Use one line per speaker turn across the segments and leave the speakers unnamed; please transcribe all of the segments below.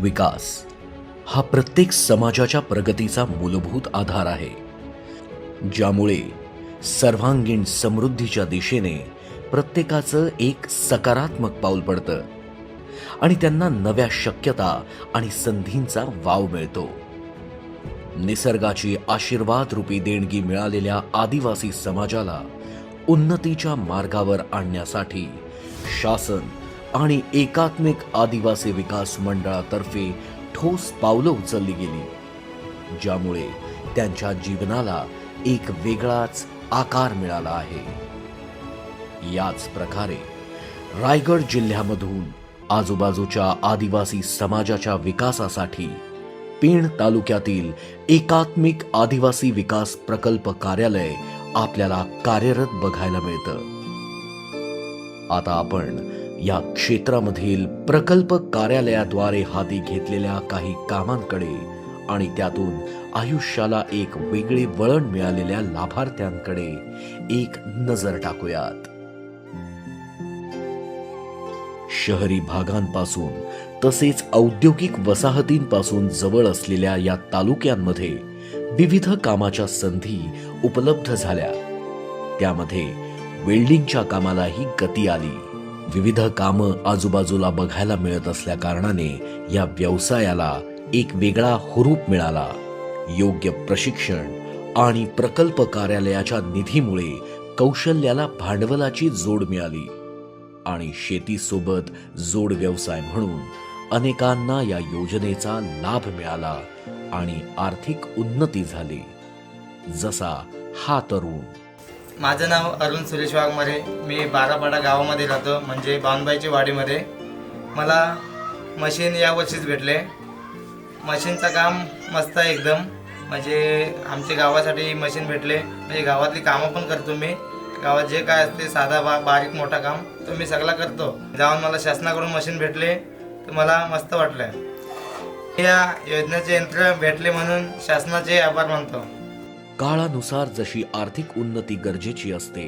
विकास. हा प्रत्येक समाजाच्या प्रगतीचा मूलभूत आधार आहे. ज्यामुळे सर्वांगीण समृद्धीच्या दिशेने प्रत्येकाचं एक सकारात्मक पाऊल पडतं आणि त्यांना नव्या शक्यता आणि संधींचा वाव मिळतो. निसर्गाची आशीर्वाद रूपी देणगी मिळालेल्या आदिवासी समाजाला उन्नतीच्या मार्गावर आणण्यासाठी शासन आणि एकात्मिक आदिवासी विकास मंडळातर्फे ठोस पावलं उचलली गेली ज्यामुळे त्यांच्या जीवनाला एक वेगळाच आकार मिळाला आहे. याच प्रकारे रायगड जिल्ह्यामधून आजूबाजूच्या आदिवासी समाजाच्या विकासासाठी पेण तालुक्यातील एकात्मिक आदिवासी विकास प्रकल्प कार्यालय आपल्याला कार्यरत बघायला मिळतं. आता आपण या क्षेत्रामधील प्रकल्प कार्यालयाद्वारे हाती घेतलेल्या काही कामांकडे आणि त्यातून आयुष्याला एक वेगळे वळण मिळालेल्या लाभार्थ्यांकडे एक नजर टाकूयात. शहरी भागांपासून तसेच औद्योगिक वसाहतींपासून जवळ असलेल्या या तालुक्यांमध्ये विविध कामाच्या संधी उपलब्ध झाल्या. त्यामध्ये वेल्डिंगच्या कामालाही गती आली. विविध कामं आजूबाजूला बघायला मिळत असल्या कारणाने या व्यवसायाला एक वेगळा हुरूप मिळाला. योग्य प्रशिक्षण आणि प्रकल्प कार्यालयाच्या निधीमुळे कौशल्याला भांडवलाची जोड मिळाली. आणि शेतीसोबत जोड व्यवसाय म्हणून अनेकांना या योजनेचा लाभ मिळाला आणि आर्थिक उन्नती झाली. जसा हा तरुण
माझं नाव अरुण सुरेश वाघमारे. मी बारापाडा गावामध्ये राहतो म्हणजे बावनबाईच्या वाडीमध्ये. मला मशीन यावर्षीच भेटले. मशीनचं काम मस्त आहे एकदम. म्हणजे आमच्या गावासाठी मशीन भेटले. म्हणजे गावातली कामं पण करतो मी. गावात जे काय असते साधा बा बारीक मोठा काम तो मी सगळा करतो. जाऊन मला शासनाकडून मशीन भेटले तर मला मस्त वाटलं. या योजनेचे यंत्र भेटले म्हणून शासनाचे आभार मानतो.
काळानुसार जशी आर्थिक उन्नती गरजेची असते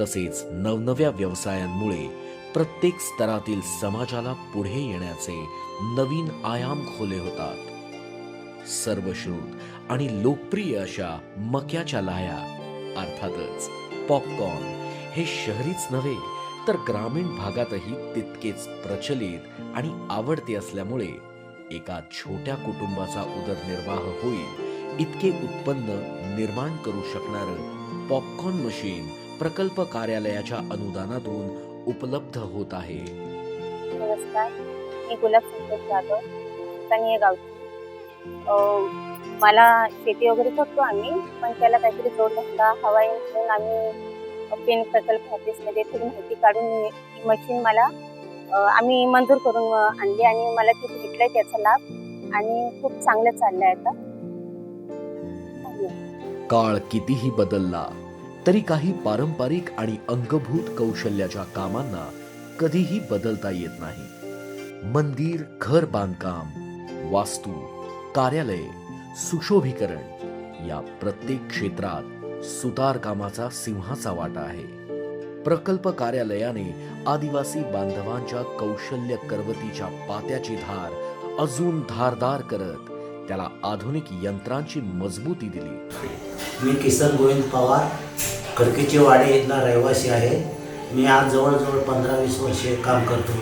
तसेच नवनव्या व्यवसायांमुळे प्रत्येक स्तरातील समाजाला पुढे येण्याचे नवीन आयाम खोले होतात. सर्वश्रुत आणि लोकप्रिय अशा मक्याच्या लाया अर्थातच पॉपकॉर्न हे शहरीच नव्हे तर ग्रामीण भागातही तितकेच प्रचलित आणि आवडते असल्यामुळे एका छोट्या कुटुंबाचा उदरनिर्वाह होईल इतके उत्पन्न निर्माण करू शकणारं पॉपकॉर्न मशीन प्रकल्प कार्यालयाच्या अनुदानातून उपलब्ध होत आहे.
नमस्कार मी गुलाब संतोष जाधव कनिये गावची मला शेती वगैरे करतो आम्ही पण त्याला काहीतरी जोडधंदा हवा आहे म्हणून आम्ही पेन प्रकल्प ऑफिसमध्ये थोडी माहिती काढून ही मशीन मला आम्ही मंजूर करून आणली आणि मला ते आहे त्याचा लाभ. आणि खूप चांगलं आहे आता.
काळ कितीही बदलला तरी काही पारंपरिक आणि अंगभूत कौशल्याच्या कामांना कधीही बदलता येत नाही. मंदिर घर बांधकाम वास्तू कार्यालय सुशोभीकरण या प्रत्येक क्षेत्रात सुतार कामाचा सिंहाचा वाटा आहे. प्रकल्प कार्यालयाने आदिवासी बांधवांच्या कौशल्य करवतीच्या पात्याची धार अजून धारदार करत त्याला आधुनिक यंत्रांची मजबूती दिली.
मी किसन गोविंद पवार खडकीचे वाडे इथला रहिवासी आहे. मी आज जवळजवळ पंधरा वीस वर्षे काम करतो.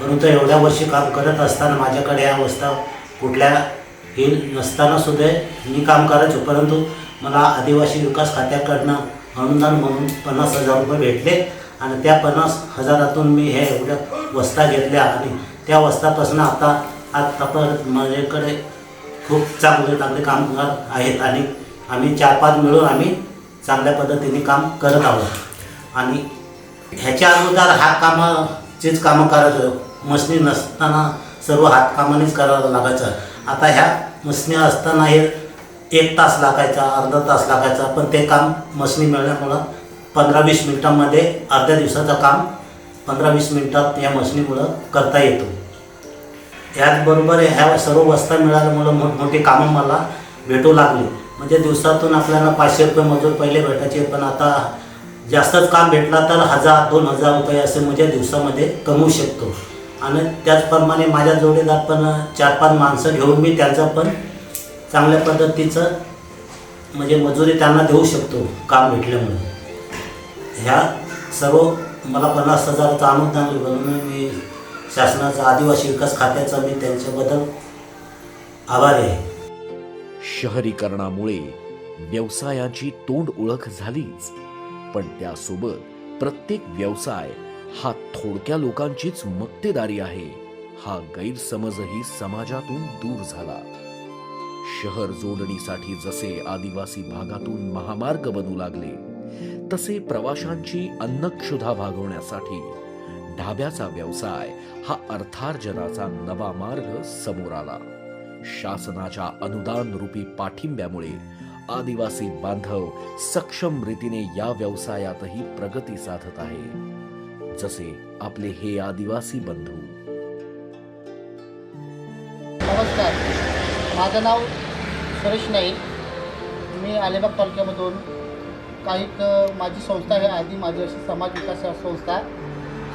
परंतु एवढ्या वर्षी काम करत असताना माझ्याकडे या अवस्था कुठल्या हे नसताना सुद्धा मी काम करायचो परंतु मला आदिवासी विकास खात्याकडनं अनुदान म्हणून पन्नास हजार रुपये भेटले आणि त्या पन्नास हजारातून मी हे एवढ्या वस्ता घेतल्या आणि त्या वस्तापासून आता आतापर्यंत माझ्याकडे खूप चांगले चांगले कामगार आहेत आणि आम्ही चार पाच मिळून आम्ही चांगल्या पद्धतीने काम करत आहोत. आणि ह्याच्या अगोदर हातकामाचीच कामं करायचो. मशनी नसताना सर्व हातकामानेच करावं लागायचं. आता ह्या मशनी असताना हे एक तास लागायचा अर्धा तास लागायचा पण ते काम मशनी मिळण्यामुळं पंधरा वीस मिनटामध्ये अर्ध्या दिवसाचं काम पंधरा वीस मिनटात या मशनीमुळं करता येतो. त्याचबरोबर ह्या सर्व वस्ता मिळाल्यामुळं मोठमोठी कामं मला भेटू लागली. म्हणजे दिवसातून आपल्याला पाचशे रुपये मजूर पहिले भेटायचे पण आता जास्तच काम भेटला तर हजार दोन हजार रुपये असे म्हणजे दिवसामध्ये कमवू शकतो. आणि त्याचप्रमाणे माझ्या जोडीदार पण चार पाच माणसं घेऊन मी त्यांचं पण चांगल्या पद्धतीचं म्हणजे मजुरी त्यांना देऊ शकतो काम भेटल्यामुळे. ह्या सर्व मला पन्नास हजाराचं अनुदान म्हणून मी शासनाचा आदिवासी विकास खात्याचा मी त्यांच्याबद्दल आभारी आहे.
शहरीकरणामुळे व्यवसायाची तोंड ओळख झालीच. पण त्यासोबत प्रत्येक व्यवसाय हा थोडक्या लोकांचीच मक्तेदारी आहे. हा गैरसमजही समाजातून दूर झाला. शहर जोडणीसाठी जसे आदिवासी भागातून महामार्ग बनू लागले तसे प्रवाशांची अन्नक्षुधा भागवण्यासाठी ढाब्याचा व्यवसाय हा अर्थार्जनाचा नवा मार्ग समोर आला. शासनाच्या अनुदान रूपी पाठिंब्यामुळे आदिवासी बांधव सक्षम रीतीने या व्यवसायातही प्रगती साधत आहे. जसे आपले हे आदिवासी बंधू.
नमस्कार. माझं नाव सुरेश नाईक. मी अलिबाग तालुक्यामधून काही माझी संस्था आहे आधी माझी अशी समाज विकास संस्था.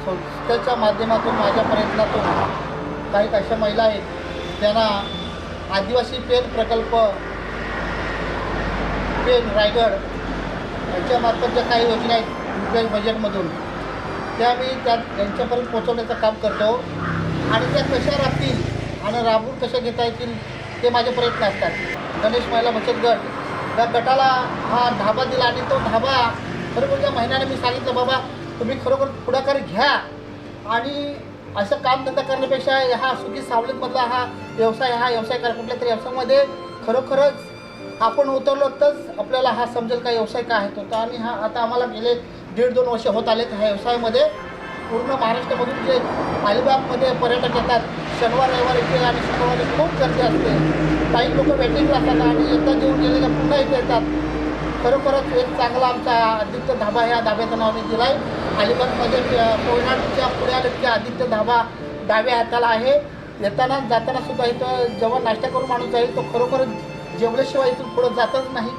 संस्थेच्या माध्यमातून माझ्या प्रयत्नातून काही अशा महिला आहेत त्यांना आदिवासी पेन प्रकल्प पेन रायगड यांच्यामार्फत ज्या काही योजना आहेत रुपये बजेटमधून. त्या मी त्या त्यांच्यापर्यंत पोहोचवण्याचं काम करतो. आणि त्या कशा राबतील आणि राबून कशा घेता येतील ते माझे प्रयत्न असतात. गणेश महिला बचत गट. त्या गटाला हा ढाबा दिला आणि तो ढाबा खरोखर त्या महिन्याने मी सांगितलं बाबा तुम्ही खरोखर पुढाकार घ्या. आणि असं कामधंदा करण्यापेक्षा हा सुखी सावलीतमधला हा व्यवसाय हा व्यवसाय करा. कुठल्या तरी व्यवसायामध्ये खरोखरच आपण उतरलो तरच आपल्याला हा समजेल का व्यवसाय काय आहे तो. तर आणि हा आता आम्हाला गेले दीड दोन वर्ष होत आलेत ह्या व्यवसायामध्ये. पूर्ण महाराष्ट्रामधून जे अलिबागमध्ये पर्यटक येतात शनिवार रविवार इथे आणि शुक्रवारी खूप गर्दी असते. काही लोक वेटिंगला असतात आणि एकदा जेवून गेलेल्या पुन्हा इथे येतात. खरोखरच एक चांगला आमचा आदित्य धाबा ह्या धाब्याचं नाव मी दिलं आहे अलिबागमध्ये कोयनाडच्या पुढे आले आदित्य धाबा डाव्या हाताला आहे. येताना जाताना सुद्धा इथं जेव्हा नाश्ता करून माणूस जाईल तो खरोखरच जेवल्याशिवाय इथून पुढं जातच नाही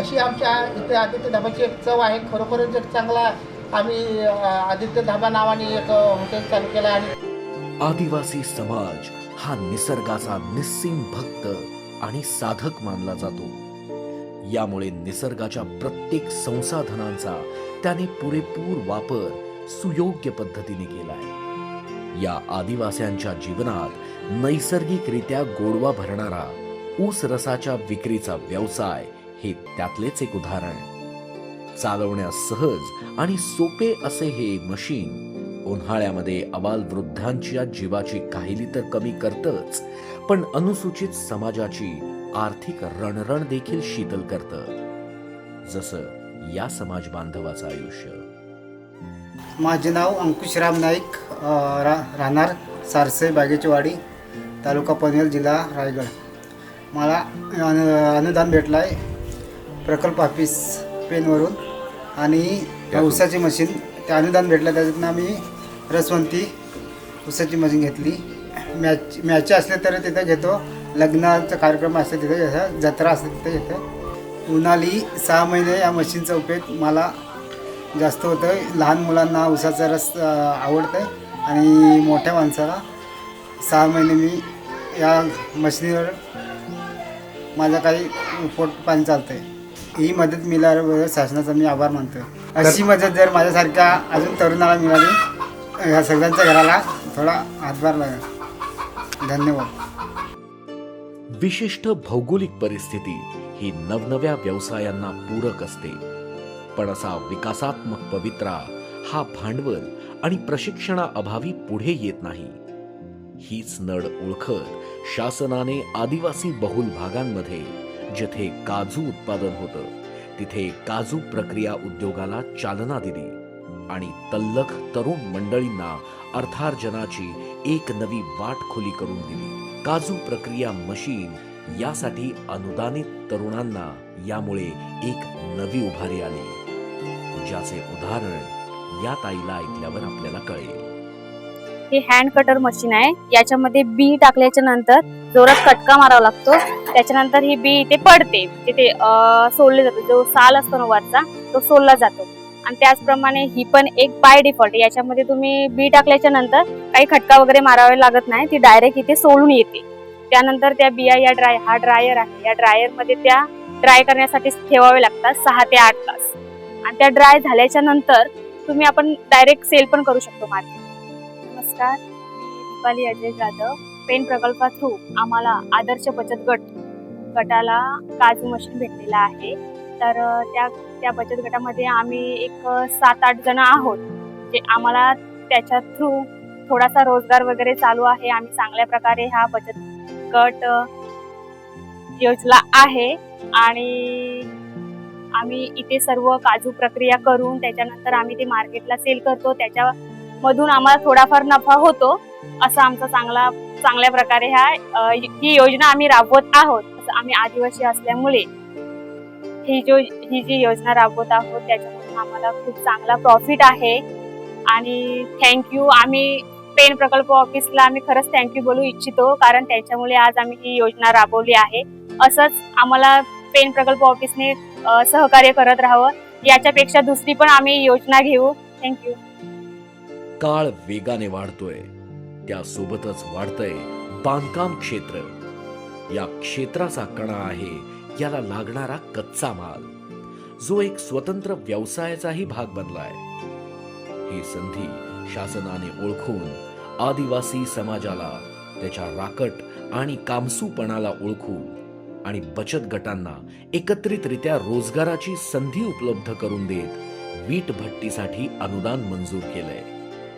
अशी आमच्या इथे आदित्य धाबाची एक चव आहे. खरोखरच एक चांगला आम्ही आदित्य धाबा नावाने एक हॉटेल चालू केलं आहे. आणि
आदिवासी समाज हा निसर्गाचा निस्सीम भक्त आणि साधक मानला जातो. यामुळे निसर्गाच्या प्रत्येक संसाधनांचा त्याने पुरेपूर वापर सुयोग्य पद्धतीने केलाय या आदिवास्यांच्या जीवनात नैसर्गिकरित्या गोडवा भरणारा ऊस रसाच्या विक्रीचा व्यवसाय हे त्यातलेच एक उदाहरण. चालवण्यास सहज आणि सोपे असे हे मशीन उन्हाळ्यामध्ये अबाल वृद्धांच्या जीवाची काहिली तर कमी करतच पण अनुसूचित समाजाची आर्थिक रणरण देखील शीतल करतं. जसं या समाज बांधवाचं आयुष्य.
माझे नाव अंकुशराम नाईक रा राहणार सारसे बागेची वाडी तालुका पनवेल जिल्हा रायगड. मला अनु अनुदान भेटलं आहे प्रकल्प ऑफिस पेनवरून आणि ऊसाची मशीन ते अनुदान भेटलं त्याच्यातनं आम्ही रसवंती ऊसाची मशीन घेतली. मॅच मॅच असले तर तिथं घेतो. लग्नाचा कार्यक्रम असते तिथे घेतो जत्रा असते तिथे घेतो उन्हाळी सहा महिने या मशीनचा उपयोग मला जास्त होतं लहान मुलांना उसाचा रस आवडतं आहे आणि मोठ्या माणसाला सहा महिने मी या मशिनीवर माझं काही पोट पाणी चालतं आहे ही मदत मिळाल्याबद्दल शासनाचा मी आभार मानतो अशी मदत जर माझ्यासारख्या अजून तरुणाला मिळाली या सगळ्यांच्या घराला थोडा हातभार लागेल धन्यवाद.
विशिष्ट भौगोलिक परिस्थिती ही नवनव्या व्यवसायांना पूरक असते. पण असा विकासात्मक पवित्रा हा भांडवल आणि प्रशिक्षणाअभावी पुढे येत नाही. हीच नड ओळखत शासनाने आदिवासी बहुल भागांमध्ये जेथे काजू उत्पादन होतं तिथे काजू प्रक्रिया उद्योगाला चालना दिली आणि तल्लख तरुण मंडळींना अर्थार्जनाची एक नवी वाट खुली करून दिली. काजू प्रक्रिया मशीन यासाठी अनुदानित तरुणांना यामुळे एक नवी उभारी आली. ज्याचे उदाहरण या ताईला ऐकल्यावर आपल्याला कळेल.
हे हँड कटर मशीन आहे. याच्यामध्ये बी टाकल्याच्या नंतर जोरात कटका मारावा लागतो. त्याच्यानंतर ही बी इथे पडते. तिथे अं, सोलले जातो. जो साल असतो ना वरचा तो सोलला जातो. आणि त्याचप्रमाणे ही पण एक बाय डिफॉल्ट याच्यामध्ये तुम्ही बी टाकल्याच्या नंतर काही खटका वगैरे मारावे लागत नाही ती डायरेक्ट इथे सोडून येते. त्यानंतर त्या बिया या ड्राय हा ड्रायर आहे. या ड्रायरमध्ये त्या ड्राय करण्यासाठी ठेवावे लागतात सहा ते आठ तास. आणि त्या ड्राय झाल्याच्यानंतर तुम्ही आपण डायरेक्ट सेल पण करू शकतो मार्केट नमस्कार मी दीपाली अजय जाधव पेन प्रकल्पा थ्रू आम्हाला आदर्श बचत गट गटाला काजू मशीन भेटलेला आहे. तर त्या त्या बचत गटामध्ये आम्ही एक सात आठ जण आहोत. जे आम्हाला त्याच्या थ्रू थोडासा रोजगार वगैरे चालू आहे. आम्ही चांगल्या प्रकारे हा बचत गट योजला आहे. आणि आम्ही इथे सर्व काजू प्रक्रिया करून त्याच्यानंतर आम्ही ते मार्केटला सेल करतो. त्याच्यामधून आम्हाला थोडाफार नफा होतो असा आमचा चांगला चांगल्या प्रकारे ह्या ही योजना आम्ही राबवत आहोत. असं आम्ही आदिवासी असल्यामुळे. ही जो ही जी योजना राबवत आहोत त्याच्यामधून आम्हाला खूप चांगला प्रॉफिट आहे. आणि थँक्यू आम्ही पेन प्रकल्प ऑफिसला आम्ही खरंच थँक्यू बोलू इच्छितो कारण त्यांच्यामुळे आज आम्ही ही योजना राबवली आहे. असंच आम्हाला पेन प्रकल्प ऑफिसने सहकार्य करत राहावं. याच्यापेक्षा दुसरी पण आम्ही योजना घेऊ. थँक्यू
काळ वेगाने वाढतोय. त्यासोबतच वाढतंय बांधकाम क्षेत्र. या क्षेत्राचा कणा आहे याला लागणारा कच्चा माल. जो एक स्वतंत्र व्यवसायाचाही भाग बनलाय. ही संधी शासनाने ओळखून आदिवासी समाजाला त्याच्या राकट आणि कामसूपणाला ओळखून आणि बचत गटांना एकत्रितरित्या रोजगाराची संधी उपलब्ध करून देत वीट भट्टीसाठी अनुदान मंजूर केलंय.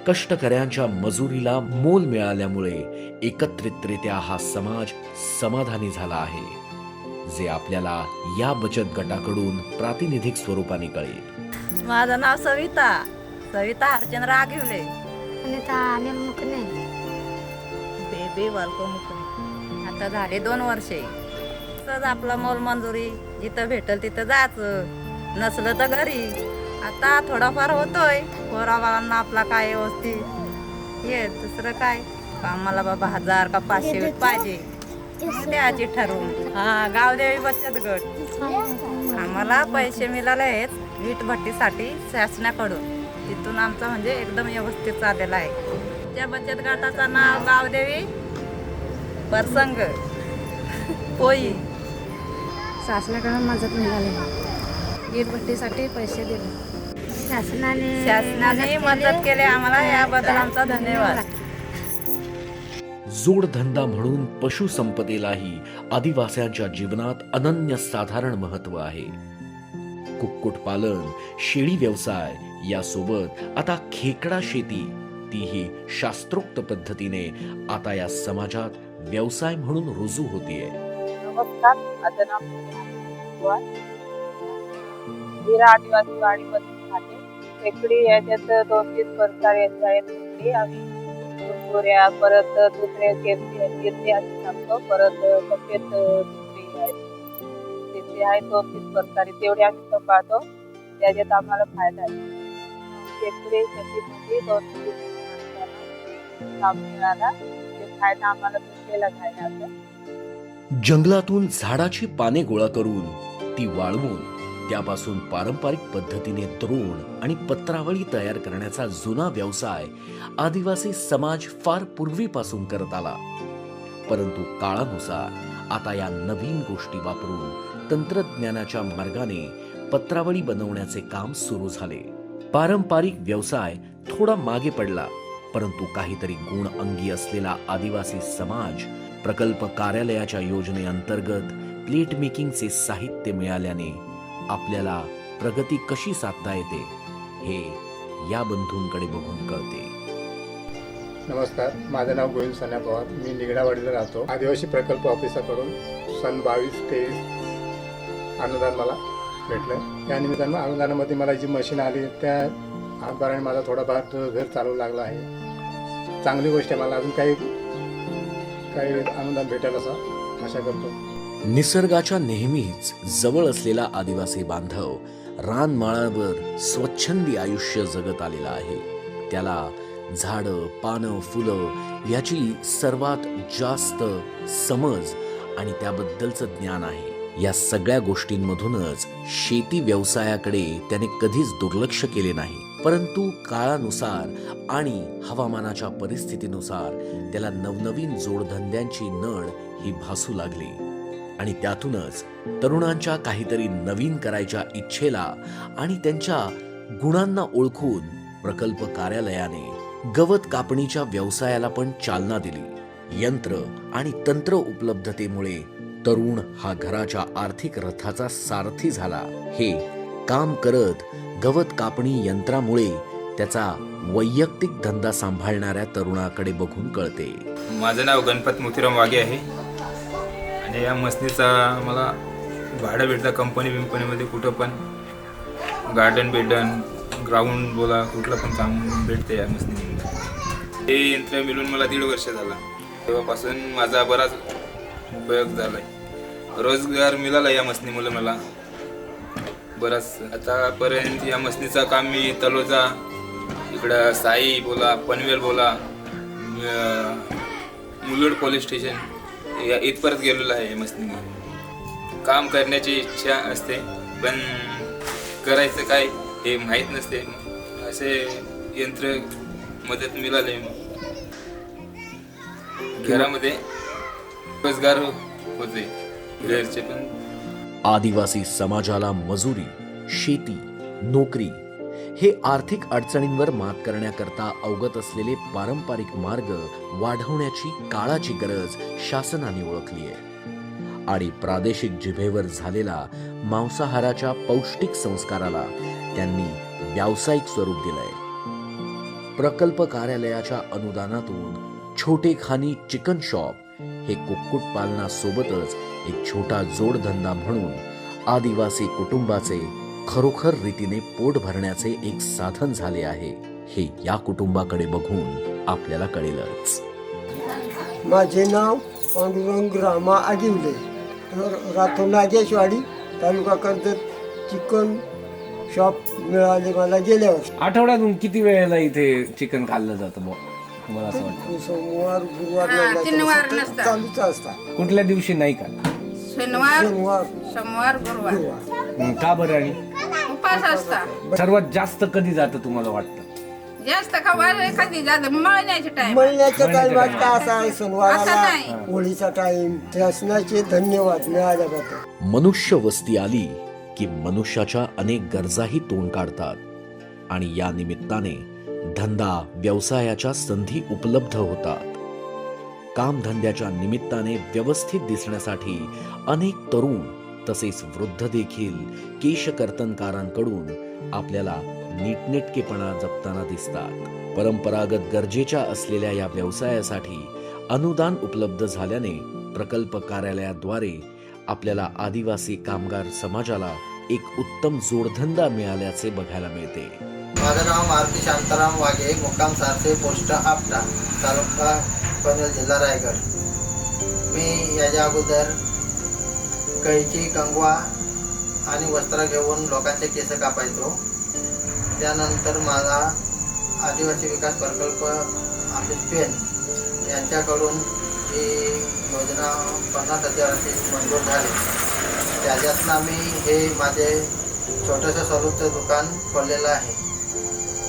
कष्टकऱ्यांच्या मजुरीला मोल मिळाल्यामुळे एकत्रितरित्या हा समाज समाधानी झाला आहे. जे आपल्याला या बचत गटाकडून प्रातिनिधिक स्वरूपाने कळेल.
माझं नाव सविता. सविता हरचंद्र आगिवले
अनिता अनिल मुकणे
बेबी वालको मुकणे आता झाले दोन वर्षे. सहज आपलं मोल मंजुरी. जिथं भेटल तिथं जायचं. नसलं तर घरी. आता थोडाफार होतोय. पोराबाळांना आपला काय व्यवस्थित? ये दुसरं काय? आम्हाला बाबा हजार का पाचशे पाहिजे. द्यायची ठरवून. हा गावदेवी बचत गट. आम्हाला पैसे मिळाले आहेत वीट भट्टीसाठी शासनाकडून. तिथून आमचं म्हणजे एकदम व्यवस्थित चाललेलं आहे. त्या बचत गटाचं नाव गावदेवी परसंग. पोई.
शासनाकडून मदत मिळाली. वीटभट्टीसाठी पैसे दिले. शासनाने
शासनाने मदत केली. आम्हाला याबद्दल आमचा धन्यवाद.
जोडधंदा म्हणून पशुसंपदेलाही आदिवास्यांच्या जीवनात अनन्य साधारण महत्त्व आहे. कुक्कुटपालन शेळी व्यवसाय यासोबत आता खेकडा शेती तीही शास्त्रोक्त पद्धतीने आता या समाजात व्यवसाय म्हणून रुजू होतीये.
आदिवासी वाडीमध्ये खेकडी याच्यात दोन तीन प्रकार आहेत आम्ही गोऱ्या परत दुसरे केरची गिरणी असे सांगतो परत सफेद दुसरी आहेत तिथे आहे दोन तीन प्रकारे तेवढे आम्ही सांभाळतो. त्याच्यात आम्हाला फायदा आहे. शेतकरी शेतीमध्ये दोन तीन काम मिळाला ते फायदा आम्हाला भेटलेला
जंगलातून झाडाची पाने गोळा करून ती वाळवून त्यापासून पारंपरिक पद्धतीने द्रोण आणि पत्रावळी तयार करण्याचा जुना व्यवसाय आदिवासी समाज फार पूर्वीपासून करत आला. परंतु काळानुसार आता या नवीन गोष्टी वापरून तंत्रज्ञानाच्या मार्गाने पत्रावळी बनवण्याचे काम सुरू झाले. पारंपरिक व्यवसाय थोडा मागे पडला परंतु काहीतरी गुण अंगी असलेला आदिवासी समाज प्रकल्प कार्यालयाच्या योजनेअंतर्गत प्लेट मेकिंगचे साहित्य मिळाल्याने आपल्याला प्रगती कशी साधता येते हे या बंधूंकडे बघून कळते.
नमस्कार माझं नाव गोविंद सन्या पवार. मी निगडावाडीला राहतो. आदिवासी प्रकल्प ऑफिसाकडून सन बावीस तेवीस अनुदान मला भेटलं. त्या निमित्तानं अनुदानामध्ये मला जी मशीन आली त्या हातभाराने माझा थोडाफार घर चालवू लागला आहे. चांगली गोष्ट आहे मला अजून काही काही अनुदान भेटेल असं आशा करतो.
निसर्गाच्या नेहमीच जवळ असलेला आदिवासी बांधव रानमाळावर स्वच्छंदी आयुष्य जगत आलेला आहे. त्याला झाडं पानं फुलं याची सर्वात जास्त समज आणि त्याबद्दलचं ज्ञान आहे. या सगळ्या गोष्टींमधूनच शेती व्यवसायाकडे त्याने कधीच दुर्लक्ष केले नाही. परंतु काळानुसार आणि हवामानाच्या परिस्थितीनुसार त्याला नवनवीन जोडधंद्यांची नळ ही भासू लागली. आणि त्यातूनच तरुणांच्या काहीतरी नवीन करायच्या इच्छेला आणि त्यांच्या गुणांना ओळखून प्रकल्प कार्यालयाने गवत कापणीच्या व्यवसायाला पण चालना दिली. यंत्र आणि तंत्र उपलब्धतेमुळे तरुण हा घराच्या आर्थिक रथाचा सारथी झाला. हे काम करत गवत कापणी यंत्रामुळे त्याचा वैयक्तिक धंदा सांभाळणाऱ्या तरुणाकडे बघून कळते.
माझं नाव गणपत मोतीराम वाघे आहे. आणि या मसनीचा मला भाडं भेटतं कंपनी बिंपनीमध्ये कुठं पण. गार्डन बिल्डन ग्राउंड बोला कुठलं पण काम भेटते या मशनीमध्ये हे यंत्र मिळून मला दीड वर्ष झाला. तेव्हापासून माझा बराच उपयोग झाला आहे रोजगार मिळाला या मशनीमुळे मला. बराच. आतापर्यंत या मशनीचा काम मी तलोजा इकडं साई बोला पनवेल बोला मुलुड पोलीस स्टेशन या इथपर्यंत गेलेलो आहे मस्तीने काम करण्याची इच्छा असते पण करायचं काय हे माहीत नसते. असे यंत्र मदत मिळाले. घरामध्ये रोजगार होते घरचे पण.
आदिवासी समाजाला मजुरी शेती नोकरी हे आर्थिक अडचणींवर मात करण्याकरता अवगत असलेले पारंपरिक मार्ग वाढवण्याची काळाची गरज शासनाने ओळखली आहे. आणि प्रादेशिक जिभेवर झालेला मांसाहाराच्या पौष्टिक संस्काराला त्यांनी व्यावसायिक स्वरूप दिलंय. प्रकल्प कार्यालयाच्या अनुदानातून छोटे खानी चिकन शॉप हे कुक्कुट पालनासोबतच एक छोटा जोडधंदा म्हणून आदिवासी कुटुंबाचे खरोखर रीतीने पोट भरण्याचे एक साधन झाले आहे हे या कुटुंबाकडे बघून आपल्याला कळेलच.
माझे नाव पांडुरंग रामा आगिवले र- राठोड नागेशवाडी तालुका कर्जत चिकन शॉप मिळाले मला गेल्या वर्षी.
आठवड्यातून किती वेळेला इथे चिकन खाल्लं जातं बुवा? तुम्हाला असं वाटतं?
सोमवार गुरुवार. चालूच असतात.
कुठल्या दिवशी नाही का
शनिवार सोमवार गुरुवार.
हं, का बरं आणि?
उपास असता.
सर्वात जास्त कधी जातं तुम्हाला वाटतं?
जास्त खबर एखादी जात? मळण्याचे टाइम
महिन्याचा. का असा आहे
असं
सणवाराला
नाही.
होळीचा टाइम शासनाचे धन्यवाद
मनुष्य वस्ती आली की मनुष्याच्या अनेक गरजाही तोंड काढतात. आणि या निमित्ताने धंदा व्यवसायाच्या संधी उपलब्ध होतात. कामधंद्याच्या निमित्ताने व्यवस्थित दिसण्यासाठी अनेक तरुण तसेच वृद्ध देखील केशकर्तनकारांकडून आपल्याला नीटनेटकेपणा जपताना दिसतात. परंपरागत गरजेच्या असलेल्या या व्यवसायासाठी अनुदान उपलब्ध झाल्याने प्रकल्प कार्यालयाद्वारे आपल्याला आदिवासी कामगार समाजाला एक उत्तम जोडधंदा मिळाल्याचे बघायला मिळते.
माझं नाव मारुती शांताराम वाघे मुक्काम सारसे पोस्ट आपटा तालुका पनवेल जिल्हा रायगड. मी याच्या अगोदर कैची कंगवा आणि वस्त्र घेऊन लोकांचे केस कापायचो. त्यानंतर माझा आदिवासी विकास प्रकल्प ऑफिस पेन यांच्याकडून ही योजना पन्नास हजाराची मंजूर झाली. त्याच्यातनं मी हे माझे छोटंसं स्वरूपचं दुकान खोललेलं आहे.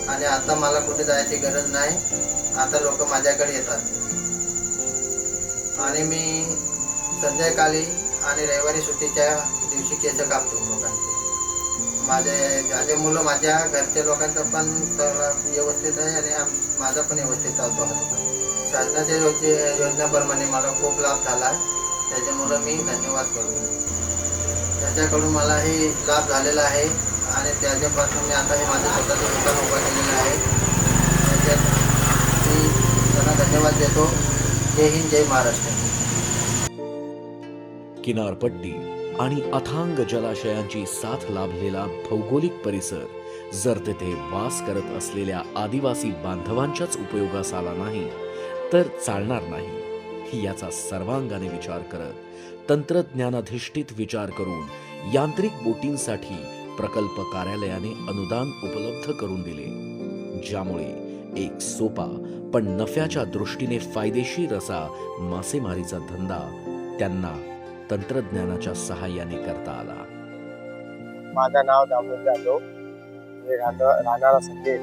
आणि आता मला कुठे जायची गरज नाही. आता लोक माझ्याकडे येतात. आणि मी संध्याकाळी आणि रविवारी सुट्टीच्या दिवशी केस कापतो लोकांचे. माझे माझे मुलं माझ्या घरच्या लोकांचं पण व्यवस्थित आहे आणि माझा पण व्यवस्थित चालतो शासनाच्या योजने योजनेप्रमाणे मला खूप लाभ झाला आहे. त्याच्यामुळं मी धन्यवाद करतो. त्याच्याकडून मला हे लाभ झालेला आहे. आणि त्याच्यापासून मी आता हे माझं स्वतःचं दुकान उभं केलेलं आहे. त्याच्यात मी त्यांना धन्यवाद देतो. जय हिंद जय महाराष्ट्र.
किनारपट्टी आणि अथांग जलाशयांची साथ लाभलेला भौगोलिक परिसर जर तेथे वास करत असलेल्या आदिवासी बांधवांच्याच उपयोगास आला नाही तर चालणार नाही. याचा सर्वांगाने विचार करत तंत्रज्ञानाधिष्ठित विचार करून यांत्रिक बोटींसाठी प्रकल्प कार्यालयाने अनुदान उपलब्ध करून दिले ज्यामुळे एक सोपा पण नफ्याच्या दृष्टीने फायदेशीर असा मासेमारीचा धंदा त्यांना तंत्रज्ञानाच्या सहाय्याने करता आला.
माझं नाव दामोदर जाधव. मी राहतो राहणारा संदेश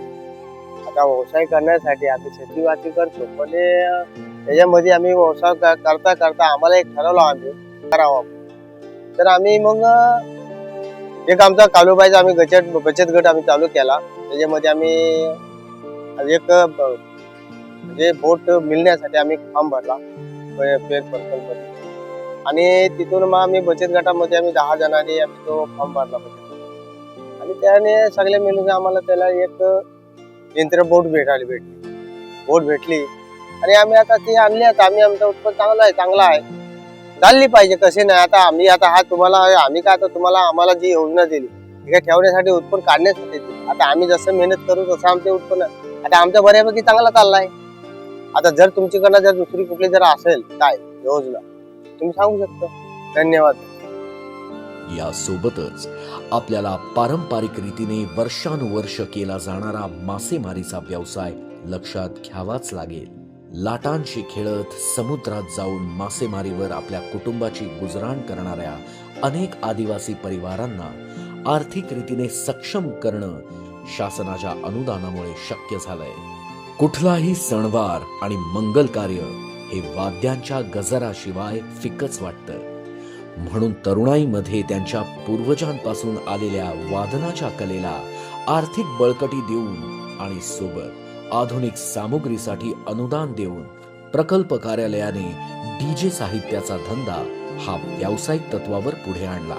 आता व्यवसाय करण्यासाठी आम्ही शेतीवाती करतो पण त्याच्यामध्ये आम्ही व्यवसाय करता करता आम्हाला एक ठरवलं आम्ही करावं. तर आम्ही मग एक आमचा कालूबाईचा आम्ही बचत बचत गट आम्ही चालू केला. त्याच्यामध्ये आम्ही एक म्हणजे बोट मिळण्यासाठी आम्ही फॉर्म भरला. पे- आणि तिथून मग आम्ही बचत गटामध्ये आम्ही दहा जणांनी आम्ही तो फॉर्म भरला बचत आणि त्याने सगळे मिळून आम्हाला त्याला एक यंत्र बोट भेटायला भेटली. बोट भेटली. आणि आम्ही आता ती आणली आता. आम्ही आमचा उत्पन्न चांगला आहे चांगला आहे. चालली पाहिजे कसे नाही. आता आम्ही आता हा तुम्हाला आम्ही काय आता तुम्हाला आम्हाला जी योजना दिली ती ठेवण्यासाठी उत्पन्न काढण्यासाठी आता आम्ही जसं मेहनत करू तसं आमचे उत्पन्न. आता आमच्या बऱ्यापैकी चांगला चालला आहे आता जर तुमच्याकडनं जर दुसरी कुठली जर असेल काय योजना तुम्ही सांगू शकता. धन्यवाद.
यासोबतच आपल्याला पारंपरिक रीतीने वर्षानुवर्ष केला जाणारा मासेमारीचा व्यवसाय लक्षात घ्यावाच लागेल. लाटांशी खेळत समुद्रात जाऊन मासेमारीवर आपल्या कुटुंबाची गुजराण करणाऱ्या अनेक आदिवासी परिवारांना आर्थिक रीतीने सक्षम करणं शासनाच्या अनुदानामुळे शक्य झालंय. कुठलाही सणवार आणि मंगल कार्य हे वाद्यांच्या गजराशिवाय फिकच वाटतं. म्हणून तरुणाईमध्ये त्यांच्या पूर्वजांपासून आलेल्या वादनाच्या कलेला आर्थिक बळकटी देऊन आणि सोबत आधुनिक सामुग्रीसाठी अनुदान देऊन प्रकल्प कार्यालयाने डीजे साहित्याचा धंदा हा व्यावसायिक तत्वावर पुढे आणला.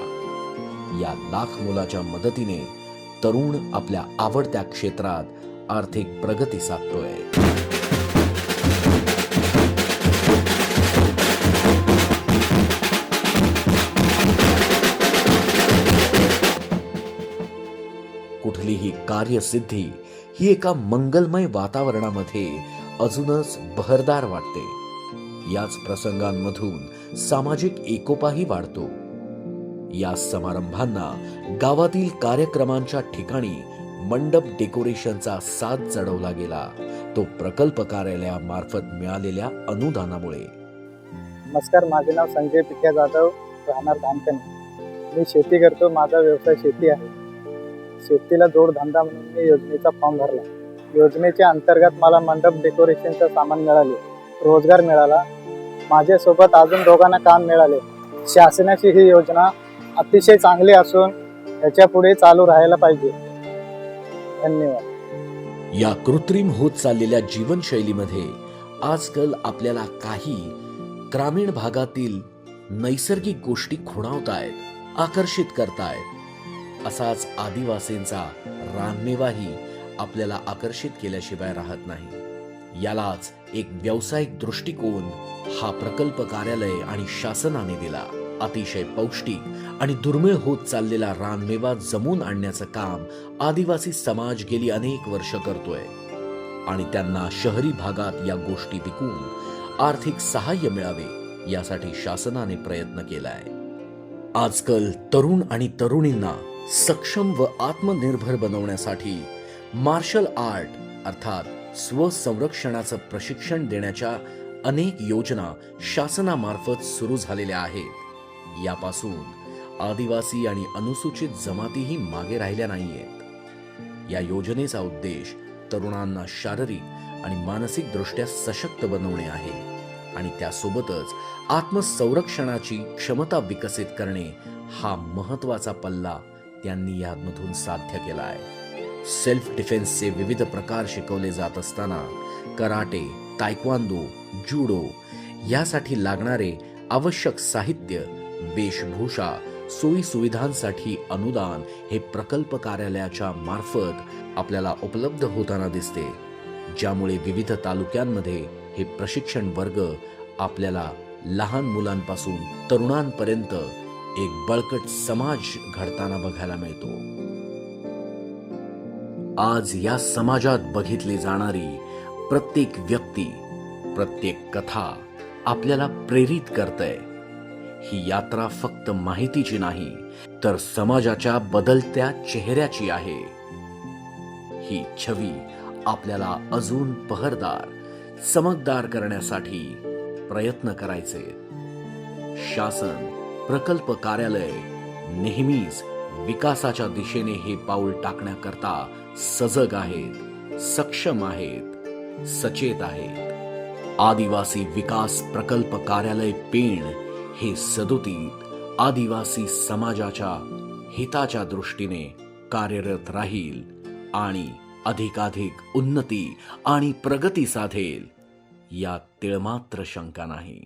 या लाख मुलाच्या मदतीने तरुण आपल्या आवडत्या क्षेत्रात आर्थिक प्रगती साधतोय. कुठलीही कार्यसिद्धी ही एका मंगलमय वातावरणामध्ये अजूनच बहरदार वाटते. याच प्रसंगांमधून सामाजिक एकोपाही वाढतो. या समारंभांना गावातील कार्यक्रमांच्या ठिकाणी मंडप डेकोरेशनचा साथ चढवला गेला. तो प्रकल्प कार्यालयामार्फत मिळालेल्या अनुदानामुळे.
नमस्कार माझे नाव संजय पिठ्या जाधव राहणार धानकणी. मी शेती करतो माझा व्यवसाय शेती आहे. शेतीला जोडधंदा म्हणून मी योजनेचा फॉर्म भरला. योजनेच्या अंतर्गत मला मंडप डेकोरेशनचं सामान मिळाले. रोजगार मिळाला. माझ्यासोबत अजून दोघांना काम मिळाले. शासनाची ही योजना अतिशय चांगली असून याच्यापुढे चालू राहायला पाहिजे. धन्यवाद.
या कृत्रिम होत चाललेल्या जीवनशैलीमध्ये आजकाल आपल्याला काही ग्रामीण भागातील नैसर्गिक गोष्टी खुणावतायत आकर्षित करतायत. असाच आदिवासींचा रानमेवाही आपल्याला आकर्षित केल्याशिवाय राहत नाही. यालाच एक व्यावसायिक दृष्टिकोन हा प्रकल्प कार्यालय आणि शासनाने दिला. अतिशय पौष्टिक आणि दुर्मिळ होत चाललेला रानमेवा जमून आणण्याचं काम आदिवासी समाज गेली अनेक वर्ष करतोय. आणि त्यांना शहरी भागात या गोष्टी विकून आर्थिक सहाय्य मिळावे यासाठी शासनाने प्रयत्न केलाय. आजकाल तरुण आणि तरुणींना सक्षम व आत्मनिर्भर बनवण्यासाठी मार्शल आर्ट अर्थात स्वसंरक्षणाचं प्रशिक्षण देण्याच्या अनेक योजना शासनामार्फत सुरू झालेल्या आहेत. यापासून आदिवासी आणि अनुसूचित जमातीही मागे राहिल्या नाहीयेत. या योजनेचा उद्देश तरुणांना शारीरिक आणि मानसिक दृष्ट्या सशक्त बनवणे आहे आणि त्यासोबतच आत्मसंरक्षणाची क्षमता विकसित करणे हा महत्त्वाचा पल्ला त्यांनी यामधून साध्य केला आहे सेल्फ डिफेन्सचे विविध प्रकार शिकवले जात असताना कराटे तायक्वांदो जुडो यासाठी लागणारे आवश्यक साहित्य वेशभूषा सोयी सुविधांसाठी अनुदान हे प्रकल्प कार्यालयाच्या मार्फत आपल्याला उपलब्ध होताना दिसते. ज्यामुळे विविध तालुक्यांमध्ये हे प्रशिक्षण वर्ग आपल्याला लहान मुलांपासून तरुणांपर्यंत एक बळकट समाज घडताना बघायला मिळतो. आज या समाजात बघितली जाणारी प्रत्येक व्यक्ती प्रत्येक कथा आपल्याला प्रेरित करते ही यात्रा फक्त माहितीची नाही तर समाजाच्या बदलत्या चेहऱ्याची आहे. ही छवी आपल्याला अजून पहरदार चमकदार करण्यासाठी प्रयत्न करायचे. शासन प्रकल्प कार्यालय नेहमीच विकासाच्या दिशेने हे पाऊल टाकण्याकरता सजग आहेत सक्षम आहेत सचेत आहेत. आदिवासी विकास प्रकल्प कार्यालय पेण हे सदोतीत आदिवासी समाजाच्या हिताच्या दृष्टीने कार्यरत राहील आणि अधिकाधिक उन्नती आणि प्रगती साधेल यात तिळमात्र शंका नाही.